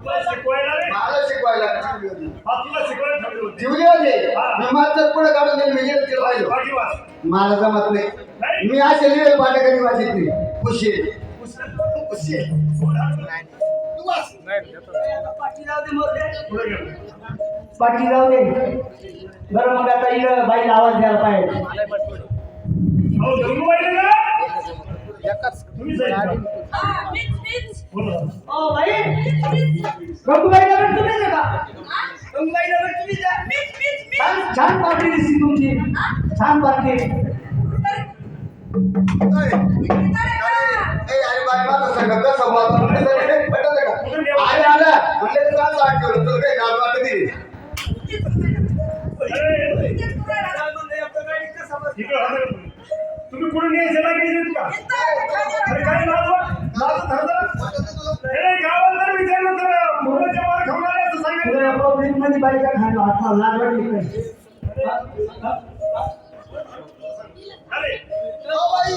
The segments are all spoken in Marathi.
तुला शिकवायला रे. मला शिकवायला ठेवली होती. हा हा. मी मात्र पुढे काढून दिली मी गेलो तिला पाहिजे मला जमत नाही. मी असे लिहिले पाटे कधी वाचित नाही. खुशी पाठी जाऊ दे. बरं मग आता इकडं बाईला आवाज द्यायला पाहिजे. छान छान पार्टी दिसली तुमची. छान पार्टी. अरे, कुठून यायचं ना गेली का अरे काय गावात जर विचारलं तर मुलाच्या मार खाणार असं सांगितलं. तुला मध्ये खायला लाज वाटली अरे ओ बाई,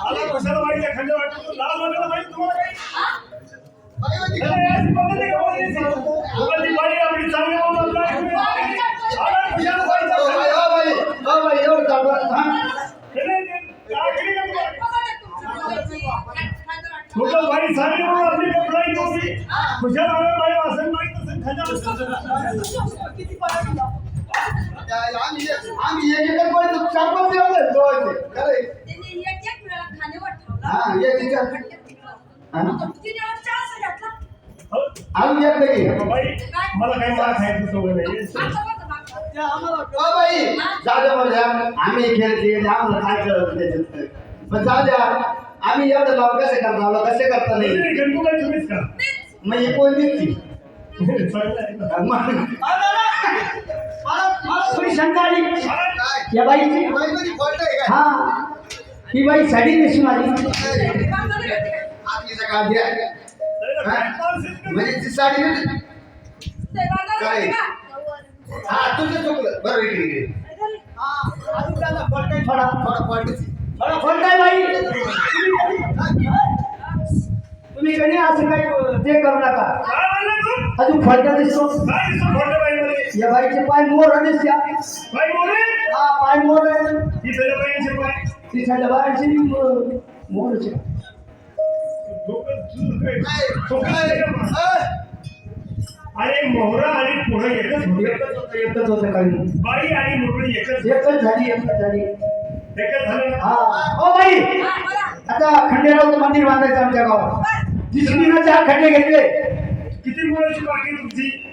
आला कशाला बाईच्या खंड वाटतो लाज वाटायला पाहिजे तुम्हाला काही बाई होती का? अरे, अशी पद्धत आहे का बोलायची? लोकांची बाई आपली चांगली बोलून आपल्याला ऐकूया. आला कशाला बाईचा ओ खंड? बाई, ओ बाई, ओ बाई, एवढं चालू हा? हे नाही, ते आखरी का तुम्हाला? बोलून आपली कपडाई नव्हती खुशाल आला बाई असं नाही तसं खंड त्या- आम्ही आम्ही एक एक कोणी चार पाच दिवस झाले दोघांचे. खरं आहे. हा, एक एक. आम्ही एक नाही बाई मला काही मला खायचं सवय नाही ओ बाई जाऊ द्या आम्ही खेळते आम्हाला काय त्याच्यात पण जाऊ द्या आम्ही एवढं लाव कसे करता आलो कसे करता नाही? नाही, गणगोबाई तुम्हीच का मग ही कोण आहे ना. मग थोडी शंका आली? काय? या बाईची? बाई कधी खोटं आहे काय? हा. ही बाई साडी नेसून आली आपली सकाळ द्या नाही, काय माणूस आहे. का? म्हणजे ती साडी नाही हा तुझं चुकलं. बरं इकडे इकडे. थोडा. थोडं पॉईंटच थोडा फोन काय बाई तुम्ही कधी असं काही ते करू नका काय म्हणला तू? अजून फडका दिसतो काय दिसतं खोटं बाईमध्ये? या बाईचे पाय मोर दिसत्या बाई बोले? हा पाय मोर आहे ही सगळ्या बाईंचे पाय. तिच्या बाईची मोरचे डोकं चूर काय? डोकं आहे का अरे मोहरा आणि पुढे एकच होते. एकच होतं एकच होतं काही बाई आणि मुरळी एकच एकच झाली एकच झाली हा. O by. आता खंडेरावचं मंदिर बांधायचं आमच्या गावात. जिसमीनं चार खड्डे घेतले. किती मुलाची बाकी तुमची?